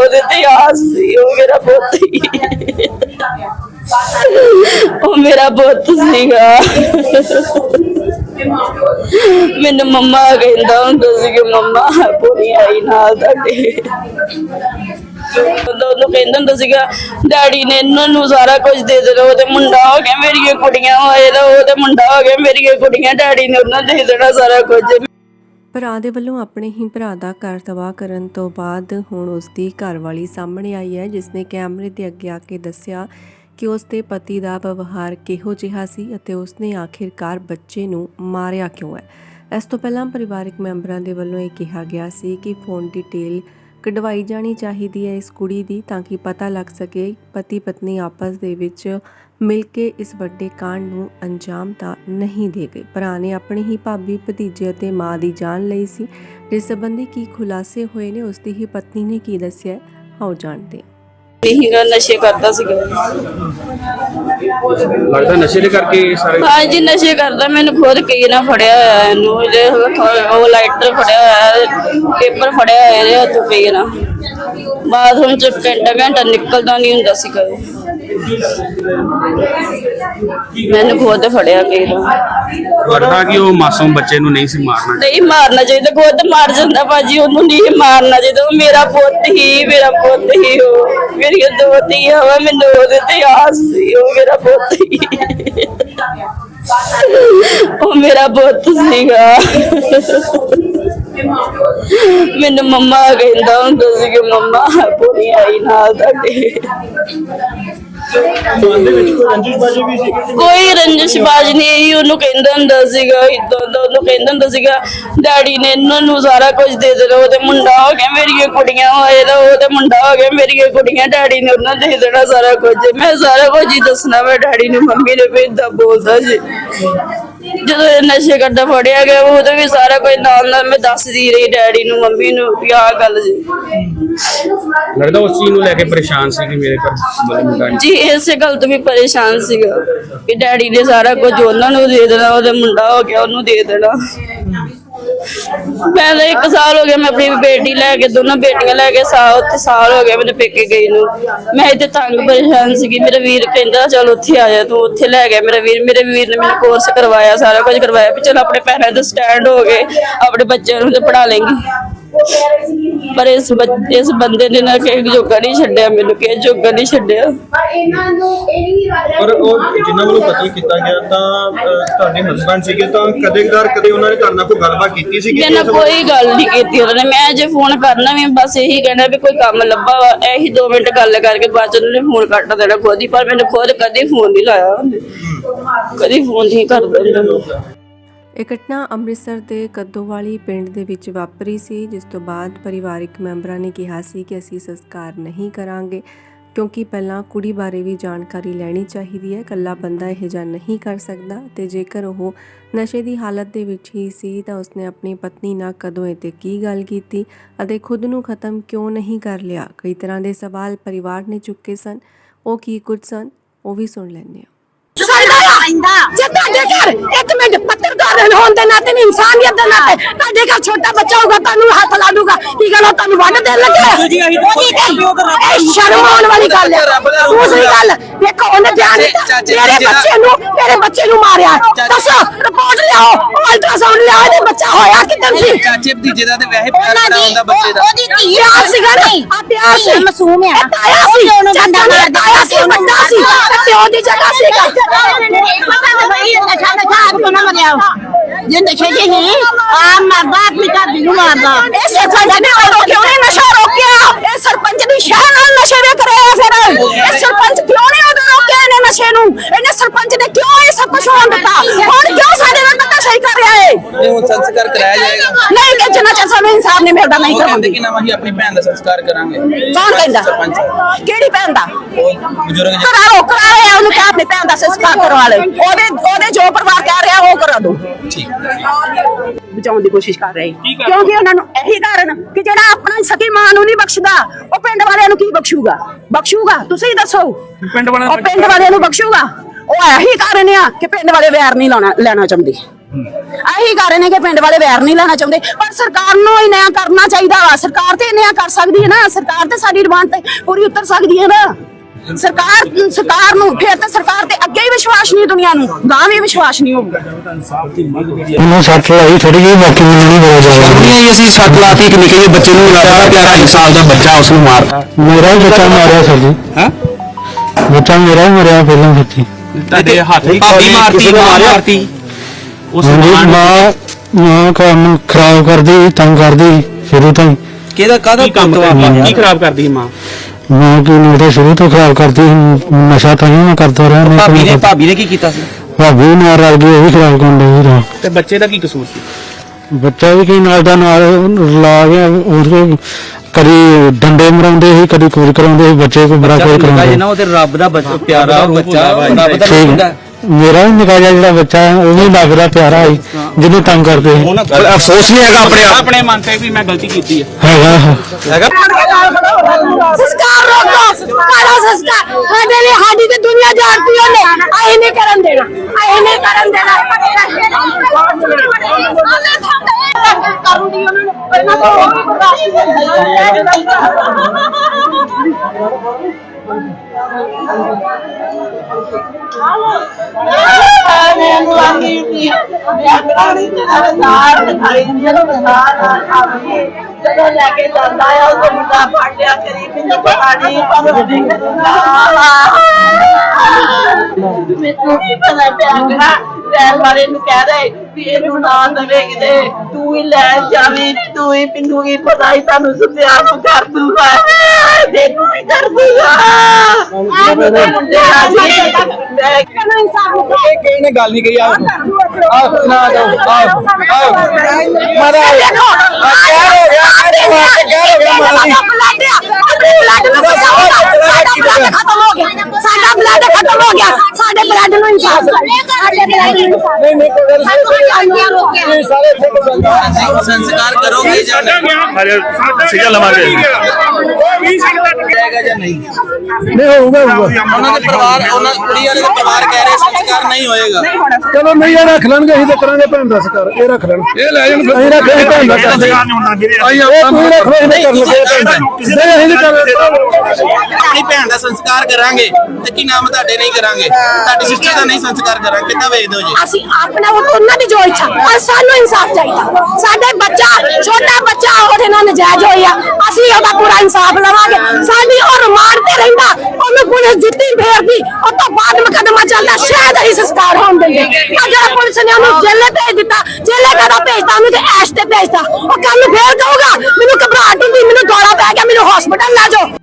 ਉਹਦੇ ਤੇ ਆਸ ਸੀ, ਉਹ ਮੇਰਾ ਪੁੱਤ ਹੀ ਉਹ ਮੇਰਾ ਪੁੱਤ ਸੀਗਾ। ਮੈਨੂੰ ਮੰਮਾ ਕਹਿੰਦਾ ਹੁੰਦਾ ਸੀ ਕਿ ਮੰਮਾ, ਪੂਰੀ ਆਈ ਨਾਲ ਤੁਹਾਡੇ। ਉਦੋਂ ਉਹਨੂੰ ਕਹਿੰਦਾ ਹੁੰਦਾ ਸੀਗਾ ਡੈਡੀ ਨੇ ਇਹਨਾਂ ਨੂੰ ਸਾਰਾ ਕੁਝ ਦੇ ਦੇਣਾ ਉਹ ਤੇ ਮੁੰਡਾ ਹੋ ਗਿਆ, ਮੇਰੀਆਂ ਕੁੜੀਆਂ ਹੋਏ ਤਾਂ ਉਹ ਤੇ ਮੁੰਡਾ ਹੋ ਗਿਆ, ਮੇਰੀਆਂ ਕੁੜੀਆਂ ਡੈਡੀ ਨੇ ਉਹਨਾਂ ਨੂੰ ਦੇ ਦੇਣਾ ਸਾਰਾ ਕੁਝ। ਭਰਾ ਦੇ ਵੱਲੋਂ ਆਪਣੇ ਹੀ ਭਰਾ ਦਾ ਘਰ ਤਬਾਹ ਕਰਨ ਤੋਂ ਬਾਅਦ ਹੁਣ ਉਸ ਦੀ ਘਰਵਾਲੀ ਸਾਹਮਣੇ ਆਈ ਹੈ ਜਿਸ ਨੇ ਕੈਮਰੇ ਦੇ ਅੱਗੇ ਆ ਕੇ ਦੱਸਿਆ ਕਿ ਉਸ ਦੇ ਪਤੀ ਦਾ ਵਿਵਹਾਰ ਕਿਹੋ ਜਿਹਾ ਸੀ ਅਤੇ ਉਸ ਨੇ ਆਖਿਰਕਾਰ ਬੱਚੇ ਨੂੰ ਮਾਰਿਆ ਕਿਉਂ ਹੈ। ਇਸ ਤੋਂ ਪਹਿਲਾਂ ਪਰਿਵਾਰਕ ਮੈਂਬਰਾਂ ਦੇ ਵੱਲੋਂ ਇਹ ਕਿਹਾ ਗਿਆ ਸੀ ਕਿ ਫੋਨ ਡਿਟੇਲ ਕਢਵਾਈ ਜਾਣੀ ਚਾਹੀਦੀ ਹੈ ਇਸ ਕੁੜੀ ਦੀ ਤਾਂ ਕਿ ਪਤਾ ਲੱਗ ਸਕੇ ਪਤੀ ਪਤਨੀ ਆਪਸ ਦੇ ਵਿੱਚ ਮਿਲ ਕੇ ਇਸ ਵੱਡੇ ਕਾਂਡ ਨੂੰ ਅੰਜਾਮ ਤਾਂ ਨਹੀਂ ਦੇ ਗਏ ਭਰਾ ਨੇ ਆਪਣੀ ਹੀ ਭਾਬੀ, ਭਤੀਜੇ ਅਤੇ ਮਾਂ ਦੀ ਜਾਨ ਲਈ ਸੀ। ਜਿਸ ਸੰਬੰਧੀ ਕੀ ਖੁਲਾਸੇ ਹੋਏ ਨੇ, ਉਸ ਦੀ ਹੀ ਪਤਨੀ ਨੇ ਕੀ ਦੱਸਿਆ ਆਓ ਜਾਣਦੇ ਹਾਂ। ਇਹੀ ਗੱਲ ਨਸ਼ੇ ਕਰਦਾ ਸੀਗਾ। ਲੱਗਦਾ ਨਸ਼ੇ ਦੇ ਕਰਕੇ ਇਹ ਸਾਰੇ ਹਾਂ ਜੀ ਨਸ਼ੇ ਕਰਦਾ। ਮੈਨੂੰ ਖੁਦ ਕਈ ਨਾ ਫੜਿਆ ਹੋਇਆ ਇਹਨੂੰ ਇਹਦੇ ਉਹ ਲਾਈਟਰ ਫੜਿਆ ਹੋਇਆ ਪੇਪਰ ਫੜਿਆ ਹੋਇਆ ਇਹਦੇ ਹੱਥੋਂ ਕਈ ਨਾ ਬਾਥਰੂਮ ਚ ਘੰਟਾ ਘੰਟਾ ਨਿਕਲਦਾ ਨਹੀਂ ਹੁੰਦਾ ਸੀ ਕਦੇ। ਮੈਨੂੰ ਖੁਦ ਫੜਿਆ ਕਈ ਨਾ ਲੱਗਦਾ ਕਿ ਉਹ ਮਾਸੂਮ ਬੱਚੇ ਨੂੰ ਨਹੀਂ ਸੀ ਮਾਰਨਾ ਨਹੀਂ ਮਾਰਨਾ ਚਾਹੀਦਾ ਖੁਦ ਮਾਰ ਜਾਂਦਾ ਭਾਜੀ ਉਹਨੂੰ ਨਹੀਂ ਮਾਰਨਾ ਚਾਹੀਦਾ। ਉਹ ਮੇਰਾ ਪੁੱਤ ਹੀ ਮੇਰਾ ਪੁੱਤ ਹੀ ਉਹ। ਮੇਰੀਆਂ ਦੋ ਧੀਆਂ ਵਾ ਮੈਨੂੰ ਉਹਦੇ ਤੇ ਆਸ ਸੀ ਉਹ ਮੇਰਾ ਪੁੱਤ ਹੀ। ਉਹ ਮੇਰਾ ਪੁੱਤ ਸੀਗਾ। ਮੈਨੂੰ ਮੰਮਾ ਕਹਿੰਦਾ ਹੁੰਦਾ ਸੀ ਕਿ ਮੰਮਾ ਪੂਰੀ ਆਈ ਨਾਲ ਤੁਹਾਡੇ। ਕੋਈ ਰੰਜਿਸ਼ ਬਾਜ ਨਹੀਂ ਉਹਨੂੰ ਕਹਿੰਦਾ ਹੁੰਦਾ ਸੀਗਾ ਇਦਾਂ ਦਾ ਉਹਨੂੰ ਕਹਿੰਦਾ ਹੁੰਦਾ ਸੀਗਾ ਡੈਡੀ ਨੇ ਇਹਨਾਂ ਨੂੰ ਸਾਰਾ ਕੁਝ ਦੇ ਦੇਣਾ ਉਹਦੇ ਮੁੰਡਾ ਹੋ ਗਿਆ ਮੇਰੀਆਂ ਕੁੜੀਆਂ ਹੋਏ ਦਾ ਉਹਦੇ ਮੁੰਡਾ ਹੋ ਗਿਆ ਮੇਰੀਆਂ ਕੁੜੀਆਂ ਡੈਡੀ ਨੇ ਉਹਨਾਂ ਦੇ ਦੇਣਾ ਸਾਰਾ ਕੁਝ। ਮੈਂ ਸਾਰਾ ਕੁਝ ਹੀ ਦੱਸਣਾ ਮੈਂ ਡੈਡੀ ਨੂੰ ਮੰਮੀ ਨੇ ਵੀ ਏਦਾਂ ਬੋਲਦਾ ਸੀ। ਜਦੋਂ ਇਹ ਨਸ਼ੇ ਕਰਦਾ ਫੜਿਆ ਗਿਆ ਉਦੋਂ ਵੀ ਸਾਰਾ ਕੁਝ ਨਾਲ ਨਾਲ ਮੈਂ ਦੱਸਦੀ ਰਹੀ ਡੈਡੀ ਨੂੰ ਮੰਮੀ ਨੂੰ ਵੀ ਆਹ ਗੱਲ ਜੀ। ਲੱਗਦਾ ਉਸ ਚੀਜ਼ ਨੂੰ ਲੈ ਕੇ ਪਰੇਸ਼ਾਨ ਸੀ ਕਿ ਮੇਰੇ ਘਰ ਮਤਲਬ ਮੁੰਡਾ ਨਹੀਂ। ਜੀ ਇਸੇ ਗੱਲ ਤੋਂ ਵੀ ਪਰੇਸ਼ਾਨ ਸੀਗਾ ਕਿ ਡੈਡੀ ਨੇ ਸਾਰਾ ਕੁਝ ਉਹਨਾਂ ਨੂੰ ਦੇ ਦੇਣਾ ਉਹਦੇ ਮੁੰਡਾ ਹੋ ਗਿਆ ਉਹਨੂੰ ਦੇ ਦੇਣਾ। ਮੈਂ ਤਾਂ ਇੱਕ ਸਾਲ ਹੋ ਗਿਆ ਮੈਂ ਆਪਣੀ ਬੇਟੀ ਲੈ ਕੇ, ਦੋਨੋਂ ਬੇਟੀਆਂ ਲੈ ਕੇ ਸਾਲ, ਉੱਥੇ ਸਾਲ ਹੋ ਗਿਆ ਮੈਨੂੰ ਪੇਕੇ ਗਈ ਨੂੰ। ਮੈਂ ਇੱਥੇ ਤੰਗ ਪਰੇਸ਼ਾਨ ਸੀਗੀ, ਮੇਰਾ ਵੀਰ ਕਹਿੰਦਾ, ਚਲ ਉੱਥੇ ਆ ਜਾ ਤੂੰ, ਉੱਥੇ ਲੈ ਗਿਆ ਮੇਰਾ ਵੀਰ। ਮੇਰੇ ਵੀਰ ਨੇ ਮੈਨੂੰ ਕੋਰਸ ਕਰਵਾਇਆ, ਸਾਰਾ ਕੁਝ ਕਰਵਾਇਆ, ਵੀ ਚਲ ਆਪਣੇ ਪੈਰਾਂ ਤੇ ਸਟੈਂਡ ਹੋ ਗਏ ਆਪਣੇ ਬੱਚਿਆਂ ਨੂੰ ਤੇ ਪੜਾ ਲੇਂਗੀ ਪਰ ਇਸ ਬੱਚ- ਇਸ ਬੰਦੇ ਨੇ ਨਾ ਕਿ ਜੋਗਾ ਨਹੀਂ ਛੱਡਿਆ ਮੈਨੂੰ ਕਿ ਜੋਗਾ ਨਹੀਂ ਛੱਡਿਆ। ਪਰ ਉਹ ਜਿਨ੍ਹਾਂ ਵੱਲੋਂ ਕਤਲ ਕੀਤਾ ਗਿਆ ਤਾਂ ਅਹ, ਤੁਹਾਡੇ ਹਸਬੰਡ ਸੀਗੇ ਤਾਂ ਕਦੇ ਕਦਾਰ ਕਦੇ ਉਹਨਾਂ ਨੇ ਤੁਹਾਡੇ ਨਾਲ ਕੋਈ ਗੱਲਬਾਤ ਕੀਤੀ ਸੀ ਮੇਰੇ ਨਾਲ ਕੋਈ ਗੱਲ ਨਹੀਂ ਕੀਤੀ ਉਹਨਾਂ ਨੇ। ਮੈਂ ਜੇ ਫੋਨ ਕਰਨਾ ਵੀ ਬਸ ਇਹੀ ਕਹਿਣਾ ਵੀ ਕੋਈ ਕੰਮ ਲੱਭਾ ਵਾ। ਇਹੀ 2 ਮਿੰਟ ਗੱਲ ਕਰਕੇ ਬਾਅਦ ਚ ਉਹਨੇ ਫੋਨ ਕੱਟ ਦੇਣਾ ਖੁਦ ਹੀ ਪਰ ਮੈਨੂੰ ਖੁਦ ਕਦੀ ਫੋਨ ਨਹੀਂ ਲਾਇਆ ਉਹਨੇ। ਕਦੀ ਫੋਨ ਨਹੀਂ ਕਰਦਾ ਇਹ ਘਟਨਾ ਅੰਮ੍ਰਿਤਸਰ ਦੇ ਕੱਦੋਵਾਲੀ ਪਿੰਡ ਦੇ ਵਿੱਚ ਵਾਪਰੀ ਸੀ, ਜਿਸ ਤੋਂ ਬਾਅਦ ਪਰਿਵਾਰਕ ਮੈਂਬਰਾਂ ਨੇ ਕਿਹਾ ਸੀ ਕਿ ਅਸੀਂ ਸੰਸਕਾਰ ਨਹੀਂ ਕਰਾਂਗੇ, ਕਿਉਂਕਿ ਪਹਿਲਾਂ ਕੁੜੀ ਬਾਰੇ ਵੀ ਜਾਣਕਾਰੀ ਲੈਣੀ ਚਾਹੀਦੀ ਹੈ ਕੱਲਾ ਬੰਦਾ ਇਹ ਜਿਹਾ ਨਹੀਂ ਕਰ ਸਕਦਾ ਤੇ ਜੇਕਰ ਉਹ ਨਸ਼ੇ ਦੀ ਹਾਲਤ ਦੇ ਵਿੱਚ ਹੀ ਸੀ ਤਾਂ ਉਸਨੇ ਆਪਣੀ ਪਤਨੀ ਨਾਲ ਕਦੋਂ ਇਹ ਤੇ ਕੀ ਗੱਲ ਕੀਤੀ ਅਤੇ ਖੁਦ ਨੂੰ ਖਤਮ ਕਿਉਂ ਨਹੀਂ ਕਰ ਲਿਆ? ਕਈ ਤਰ੍ਹਾਂ ਦੇ ਸਵਾਲ ਪਰਿਵਾਰ ਨੇ ਚੁੱਕੇ ਸਨ। ਉਹ ਕੀ ਕੁਝ ਸਨ? ਉਹ ਵੀ ਸੁਣ ਲੈਂਦੇ ਹਾਂ। ਸਾਡਾ ਜੇ ਤੁਹਾਡੇ ਘਰ ਇੱਕ ਮਿੰਟ ਪੱਤਰਕਾਰ ਹੋਣ ਦੇ ਨਾਤੇ ਨਹੀਂ ਇਨਸਾਨੀਅਤ ਦੇ ਨਾਤੇ ਤੁਹਾਡੇ ਘਰ ਛੋਟਾ ਬੱਚਾ ਹੋਊਗਾ ਤੁਹਾਨੂੰ ਹੱਥ ਲਾ ਦੂਗਾ। ਕੀ ਗੱਲ ਉਹ ਤੁਹਾਨੂੰ ਵੱਢ ਦੇਣ ਲੱਗੇ? ਇਹ ਸ਼ਰਮ ਆਉਣ ਵਾਲੀ ਗੱਲ ਹੈ ਦੂਸਰੀ ਗੱਲ ਦੇਖੋ ਉਹਨੇ ਬਿਆਨ ਦਿੱਤਾ। ਮੇਰੇ ਬੱਚੇ ਨੂੰ ਮੇਰੇ ਬੱਚੇ ਨੂੰ ਮਾਰਿਆ। ਦੱਸੋ ਰਿਪੋਰਟ ਲਿਆਓ ਅਲਟਰਾਸਾਊਂਡ ਲਿਆਓ ਇਹਦੇ ਬੱਚਾ ਹੋਇਆ ਕਿਦਾਂ ਸੀ? ਚਾਚੇ ਭਤੀਜੇ ਦਾ ਤੇ ਵੈਸੇ ਪਿਆਰ ਬੜਾ ਹੁੰਦਾ ਬੱਚੇ ਦਾ। ਉਹਦੀ ਧੀ ਪਿਆਰ ਸੀਗਾ ਨਾ ਆ ਪਿਆਰ ਸੀ। ਮਸੂਮ ਹੈ ਤਾਇਆ ਸੀ। ਚਾਚਾ ਮੇਰਾ ਤਾਇਆ ਸੀ ਵੱਡਾ ਸੀ। ਤੇ ਪਿਓ ਦੀ ਜਗ੍ਹਾ ਸੀਗਾ। ਜੇ ਨਸ਼ੇ ਦੇ ਹੀ ਆ ਮਰਦਾ ਆਪਣੀ ਘਰ ਦੀ ਨੂੰ ਮਾਰਦਾ ਇਹ ਸਰਪੰਚ ਨੇ ਉਹ ਕਿਉਂ ਨਹੀਂ ਨਸ਼ਾ ਰੋਕਿਆ ਇਹ ਸਰਪੰਚ ਦੀ ਸ਼ਹਿ ਨਾਲ ਨਸ਼ੇ ਵੇ ਕਰਿਆ ਫਿਰ। ਇਹ ਸਰਪੰਚ ਕਿਉਂ ਨਹੀਂ ਨਸ਼ੇ ਨੂੰ? ਇਹਨੇ ਸਰਪੰਚ ਨੇ ਕਿਉਂ ਇਹ ਸਭ ਕੁਝ ਹੋਣ ਦਿੱਤਾ? ਹੁਣ ਕਿਉਂ ਸਾਡੇ ਨਾਲ ਧੱਕਾ ਸਹੀ ਕਰ ਰਿਹਾ ਹੈ ਇਹ ਹੁਣ ਸੰਸਕਾਰ ਕਰਾਇਆ ਜਾਏਗਾ। ਨਹੀਂ ਕਿ ਜਿੰਨਾ ਚਿਰ ਸਾਨੂੰ ਇਨਸਾਫ ਨਹੀਂ ਮਿਲਦਾ ਨਹੀਂ ਕਰਾਂਗੇ ਕਿ ਨਾ ਅਸੀਂ ਆਪਣੀ ਭੈਣ ਦਾ ਸੰਸਕਾਰ ਕਰਾਂਗੇ। ਕੌਣ ਕਹਿੰਦਾ? ਸਰਪੰਚ। ਕਿਹੜੀ ਭੈਣ ਦਾ? ਉਹ ਬਜ਼ੁਰਗ ਜੀ। ਕਰਾ ਲਓ ਕਰਾ ਰਿਹਾ ਉਹਨੂੰ ਕਿਹਾ ਆਪਣੀ ਭੈਣ ਦਾ ਸੰਸਕਾਰ ਕਰਵਾ ਲੈ ਉਹਦੇ ਉਹਦੇ ਜੋ ਪਰਿਵਾਰ ਕਹਿ ਰਿਹਾ ਉਹ ਕਰਾ ਦੋ। ਠੀਕ। ਬਚਾਉਣ ਦੀ ਕੋਸ਼ਿਸ਼ ਕਰ ਰਹੇ। ਕਿਉਂਕਿ ਉਹਨਾਂ ਨੂੰ ਇਹੀ ਕਾਰਨ ਕਿ ਜਿਹੜਾ ਆਪਣਾ ਸਕੀ ਮਾਂ ਨੂੰ ਨਹੀਂ ਬਖਸ਼ਦਾ ਉਹ ਪਿੰਡ ਵਾਲਿਆਂ ਨੂੰ ਕੀ ਬਖਸ਼ੂਗਾ? ਬਖਸ਼ੂਗਾ? ਤੁਸੀਂ ਦੱਸੋ। ਪਿੰਡ ਵਾਲਿਆਂ ਉਹ ਪਿੰਡ ਵਾਲਿਆਂ ਨੂੰ ਬਖਸ਼ੂਗਾ। ਉਹ ਇਹੀ ਕਾਰਨ ਆ ਕਿ ਪਿੰਡ ਵਾਲੇ ਵੈਰ ਨਹੀਂ ਲਾਉਣਾ ਲੈਣਾ ਚਾਹੁੰਦੇ। ਇਹੀ ਕਾਰਨ ਹੈ ਕਿ ਪਿੰਡ ਵਾਲੇ ਵੈਰ ਨਹੀਂ ਲੈਣਾ ਚਾਹੁੰਦੇ। ਪਰ ਸਰਕਾਰ ਨੂੰ ਇਹ ਨਿਆਂ ਕਰਨਾ ਚਾਹੀਦਾ ਵਾ। ਸਰਕਾਰ ਤੇ ਨਿਆਂ ਕਰ ਸਕਦੀ ਹੈ ਨਾ। ਸਰਕਾਰ ਤੇ ਸਾਡੀ ਡਿਮਾਂਡ ਤੇ ਪੂਰੀ ਉਤਰ ਸਕਦੀ ਹੈ ਨਾ। ਸਰਕਾਰ ਸਰਕਾਰ ਨੂੰ ਫਿਰ ਤਾਂ ਸਰਕਾਰ ਤੇ ਅੱਗੇ ਹੀ ਵਿਸ਼ਵਾਸ ਨਹੀਂ ਦੁਨੀਆ ਨੂੰ। ਗਾਂ ਵੀ ਵਿਸ਼ਵਾਸ ਨਹੀਂ ਹੋਊਗਾ। ਉਹਨੂੰ ਸੱਟ ਲਾਈ ਥੋੜੀ ਜਿਹੀ ਬਾਕੀ ਮੈਨੂੰ ਨਹੀਂ ਪਤਾ ਚੱਲਦਾ ਨਹੀਂ ਅਸੀਂ ਸੱਟ ਲਾਤੀ ਕਿ ਨਿੱਕੇ ਜਿਹੇ ਬੱਚੇ ਨੂੰ ਪਿਆਰਾ ਪਿਆਰਾ 1 ਸਾਲ ਦਾ ਬੱਚਾ ਉਸ ਨੂੰ ਮਾਰਤਾ ਮੇਰਾ ਹੀ ਬੱਚਾ ਮਾਰਿਆ ਸਰ ਜੀ। ਹਾਂ? ਬੱਚਾ ਮੇਰਾ ਹੀ ਮਰਿਆ ਪਹਿਲਾਂ ਸੱਚੀ ਤੁਹਾਡੇ ਹੱਥ ਭਾਬੀ ਮਾਰਤੀ ਮਾਂ ਮਾਰਤੀ। ਉਸ ਮਾਂ ਮਾਂ ਮਾਂ ਕੰਮ ਖਰਾਬ ਕਰਦੀ ਤੰਗ ਕਰਦੀ ਸ਼ੁਰੂ ਤੋਂ ਹੀ। ਕਿਹਦਾ ਕਾਹਦਾ ਕੀ ਕੰਮ ਕਰਦੀ ਕੀ ਖਰਾਬ ਕਰਦੀ ਮਾਂ? ਮਾਂ ਕੀ ਨੂੰ ਤਾਂ ਸ਼ੁਰੂ ਤੋਂ ਖਰਾਬ ਕਰਦੀ ਸੀ। ਨਸ਼ਾ ਤਾਂ ਹੀ ਮੈਂ ਕਰਦਾ ਰਿਹਾ ਨਹੀਂ ਤਾਂ ਭਾਬੀ ਨੇ ਮੈਂ- ਭਾਬੀ ਨੇ ਕੀ ਕੀਤਾ ਸੀ? ਭਾਬੀ ਨਾਲ ਰਲ ਗਈ ਉਹ ਵੀ ਖਰਾਬ ਕਰਨ ਡਈ ਸੀ ਤੇ ਬੱਚੇ ਦਾ ਕੀ ਕਸੂਰ ਸੀ? ਬੱਚਾ ਵੀ ਕੀ ਨਾਲ ਦਾ ਨਾਲ ਲਾ ਗਿਆ ਉਹਦੇ ਕਦੀ ਡੰਡੇ ਮਰਾਉਂਦੇ ਸੀ ਕਦੀ ਕੁਝ ਕਰਾਉਂਦੇ ਸੀ ਬੱਚੇ ਕੋ ਬੜਾ ਕੁਝ ਕਰਾਉਂਦੇ ਉਹ ਤੇ ਰੱਬ ਦਾ ਬੱਚਾ ਪਿਆਰਾ ਬੱਚਾ ਰੱਬ ਦਾ ਠੀਕ। ਹੈ। ਮੇਰਾ ਵੀ ਨਿੱਕਾ ਜਿਹਾ ਜਿਹੜਾ ਬੱਚਾ ਹੈ ਉਹ ਵੀ ਲੱਗਦਾ ਪਿਆਰਾ ਹੈ। ਜਿਹਨੂੰ ਤੰਗ ਕਰਦੇ ਸੀ। ਅਫਸੋਸ ਨਹੀਂ ਹੈਗਾ ਆਪਣੇ ਆਪਣੇ ਮਨ ਤੇ ਵੀ ਮੈਂ ਗਲਤੀ ਕੀਤੀ ਹੈ। ਹੈਗਾ ਸੰਸਕਾਰ ਰੋਕੋ ਕਾਲਾ ਸੰਸਕਾਰ। ਸਾਡੇ ਲਈ ਸਾਡੀ ਤੇ ਦੁਨੀਆ ਜਾਣਦੀ ਉਹਨੇ। ਅਸੀਂ ਨਹੀਂ ਕਰਨ ਦੇਣਾ। ਅਸੀਂ ਨਹੀਂ ਕਰਨ ਦੇਣਾ। ਕਰੂੰਗੀ ਉਹਨਾਂ ਨੂੰ ਪਹਿਲਾਂ ਤਾਂ ਉਹ ਵੀ ਬਰਦਾਸ਼ਤ ਜਦੋਂ ਲੈ ਕੇ ਜਾਂਦਾ ਆ ਉਹ ਮੁੰਡਾ ਫਾਟਿਆ ਕਰੀ ਮੈਨੂੰ ਪਤਾ ਨਹੀਂ ਪਰ ਮੈਨੂੰ ਕੀ ਪਤਾ ਪਿਆ ਕਰਾ ਰਹਿਣ ਵਾਲੇ ਨੂੰ ਕਹਿ ਰਹੇ ਇਹਨੂੰ ਨਾ ਦਵੇ ਕਿਤੇ। ਤੂੰ ਹੀ ਲੈ ਜਾਵੀਂ ਤੂੰ ਹੀ ਪਿੰਨੂ ਕੀ ਪਤਾ ਹੀ ਤੁਹਾਨੂੰ ਸੁਧਿਆ ਕਰ ਦੂਗਾ ਦੇਖੂ ਕੀ ਕਰ ਦੂਗਾ ਮੇਰੇ ਮੁੰਡੇ ਆ। ਜੀ ਮੈਂ ਕਿਸੇ ਨੇ ਗੱਲ ਨਹੀਂ ਕਹੀ ਆ ਆਹ ਨਾ ਜਾਓ ਆਹ ਆਹ। ਮਾਰਾ ਦੇਖੋ ਕੀ ਹੋ ਗਿਆ ਕੀ ਹੋ ਗਿਆ ਮਾਰਾ ਜੀ। ਬਲੱਡ ਨੂੰ ਸਾਡਾ ਬਲੱਡ ਖਤਮ ਹੋ ਗਿਆ ਸਾਡਾ ਬਲੱਡ ਖਤਮ ਹੋ ਗਿਆ। ਸਾਡੇ ਬਲੱਡ ਨੂੰ ਇਨਸਾਫ ਸਾਡੇ ਬਲੱਡ ਨੂੰ ਇਨਸਾਫ ਨਹੀਂ ਨਹੀਂ ਕੋਈ ਗੱਲ ਨਹੀਂ। ਸੰਸਕਾਰ ਕਰੋਗੇ ਜਾਂ ਨਹੀਂ? ਸਿੱਧਾ ਲਵਾਂਗੇ। ਨਹੀਂ? ਨਹੀਂ ਹੋਊਗਾ ਹੋਊਗਾ। ਉਹਨਾਂ ਦੇ ਪਰਿਵਾਰ ਉਹਨਾਂ ਕੁੜੀ ਵਾਲੇ ਦੇ ਪਰਿਵਾਰ। ਕਹਿ ਰਹੇ ਸੰਸਕਾਰ ਨਹੀਂ ਹੋਏਗਾ। ਚਲੋ ਨਹੀਂ ਇਹ ਰੱਖ ਲੈਣਗੇ ਅਸੀਂ ਤਾਂ ਕਰਾਂਗੇ ਭੈਣ ਦਾ ਸਕਾਰ ਇਹ ਰੱਖ ਲੈਣ। ਇਹ ਲੈ ਜਾਣ ਅਸੀਂ ਰੱਖ ਅਸੀਂ ਭੈਣ ਦਾ ਕਰਦੇ ਅਸੀਂ ਇਹ ਤੂੰ ਰੱਖ ਲੈ ਇਹਨੇ ਕਰ ਲਗੇ ਭੈਣ ਦਾ ਨਹੀਂ ਅਸੀਂ ਨਹੀਂ ਕਰਦੇ ਆਪਣੀ ਭੈਣ ਦਾ ਸੰਸਕਾਰ ਕਰਾਂਗੇ ਤੇ ਕੀ ਨਾਮ ਤੁਹਾਡੇ ਨਹੀਂ ਕਰਾਂਗੇ? ਤੁਹਾਡੀ ਸਿਸਟਰ ਦਾ ਨਹੀਂ ਸੰਸਕਾਰ ਕਰਾਂਗੇ। ਕਿੱਦਾਂ ਵੇਚ ਦਿਓ ਜੀ? ਅਸੀਂ ਆਪਣਾ ਉਹ ਉਹਨਾਂ ਦੀ ਜੋ ਇੱਛਾ ਪਰ ਸਾਨੂੰ ਇਨਸਾਫ ਚਾਹੀਦਾ। ਸਾਡੇ ਬੱਚਾ, ਛੋਟਾ ਬੱਚਾ ਉਹਦੇ ਨਾਲ ਨਜਾਇਜ਼ ਹੋਈ ਅਸੀਂ ਉਹਦਾ ਪੂਰਾ ਇਨਸਾਫ ਲਵਾਂਗੇ। ਸਾਡੀ ਉਹ ਰਿਮਾਂਡ ਤੇ ਰਹਿੰਦਾ, ਉਹਨੂੰ ਪੁਲਿਸ ਜੁੱਤੀ ਫੇਰਦੀ। ਉਹ ਤੋਂ ਬਾਅਦ ਮੁਕੱਦਮਾ ਚੱਲਦਾ, ਸ਼ਾਇਦ ਅਸੀਂ ਸੰਸਕਾਰ ਹੋਣ ਦਿੰਦੇ। ਆ ਜਿਹੜਾ ਪੁਲਿਸ ਨੇ ਉਹਨੂੰ ਜੇਲੇ ਭੇਜ ਦਿੱਤਾ ਜੇਲੇ ਕਦੋਂ ਭੇਜਦਾ, ਉਹਨੂੰ ਤੇ ਐਸ਼ ਤੇ ਭੇਜਦਾ। ਉਹ ਕੱਲ ਫੇਰ ਕਹੂਗਾ ਮੈਨੂੰ ਘਬਰਾਹਟ ਹੁੰਦੀ, ਮੈਨੂੰ ਦੌਰਾ ਪੈ ਗਿਆ, ਮੈਨੂੰ ਹਸਪੀਟਲ ਲੈ ਜਾਓ।